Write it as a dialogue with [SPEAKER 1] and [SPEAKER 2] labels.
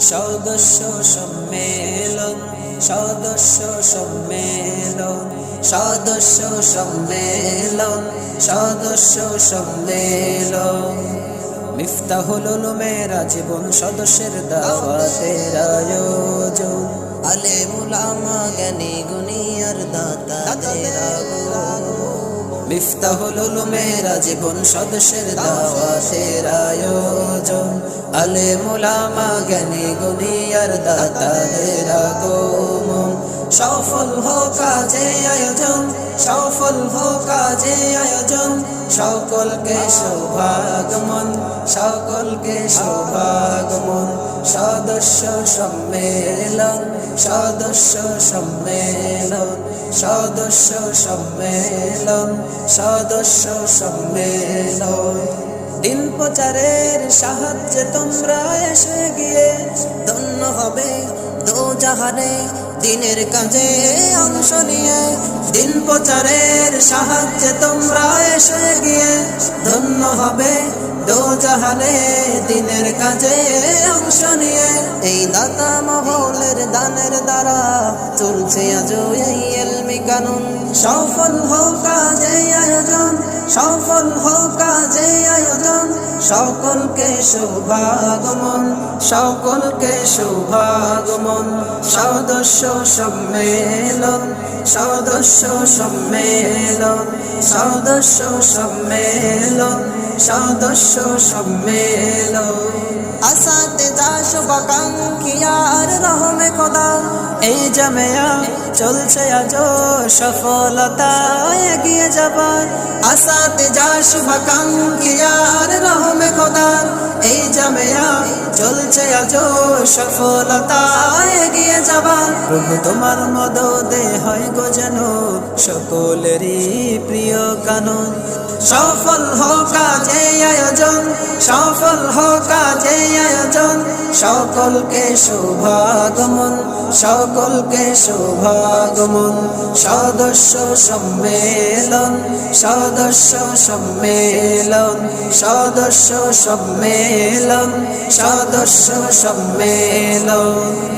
[SPEAKER 1] সদস্য সম্মেলন সদস্য সম্মেলন সদস্য সম্মেলন সদস্য সম্মেলন। মিফতাহুল উলুমেরা জীবন সদস্যের দাওয়াতের আয়োজন।
[SPEAKER 2] আলে মুলামা জ্ঞানী গুনিয়ার দাতা
[SPEAKER 1] মিফতাহুল উলুমেরা জীবন সদস্যের দাওয়াতের আয়োজন। আলে মুলামা জ্ঞানী গুনিয়ার দাতাদের আগমন। সফল হোক কাজে আয়োজন, সফল হোক কাজে আয়োজন। সকলকে সৌভাগমন সকলকে সৌভাগমন সদস্য সম্মেলন সদস্য সম্মেলন সদস্য সম্মেলন সদস্য সম্মেলন। দিন প্রচারের সাহায্যে তোমরা এসে গিয়ে
[SPEAKER 2] ধন্য হবে দো জাহানে, দিনের কাজে অংশ নিয়ে
[SPEAKER 1] দিন প্রচারের সাহায্যে তোমরা এসে গিয়ে ধন্য হবে দো জাহানে, দিনের কাজে অংশ নিয়ে
[SPEAKER 2] এই দাতা মহলের দানের দ্বারা চলছে আজ এই এলমি কানুন।
[SPEAKER 1] সফল হোক আজ আয়োজন। সফল হোক যে আয়োজন, সকলকে সৌভাগমন সকলকে সৌভাগমন, সদস্য সম্মেলন সদস্য সম্মেলন সদস্য সম্মেলন সদস্য সম্মেলন।
[SPEAKER 2] আসাতে যা শুভাকাঙ্ক্ষী আর রহমে কদা
[SPEAKER 1] এই জামেয়া চলছে আজ সফলতা এগিয়ে যাবার আসাতে যা শুভাকাঙ্ক্ষিয়ার রহমে? খোদার এই জামেয়া চলছে আজ সফলতা। এগিয়ে যাবার প্রভু তোমার মদদে হয় গো যেন সকলেরই প্রিয় কানুন। সফল হোক কাজে আয়োজন, সফল হোক কাজে আয়োজন, সকলকে সৌভাগমন সকলকে সৌভাগমন সদস্য সম্মেলন সদস্য সম্মেলন, সদস্য সম্মেলন সদস্য সম্মেলন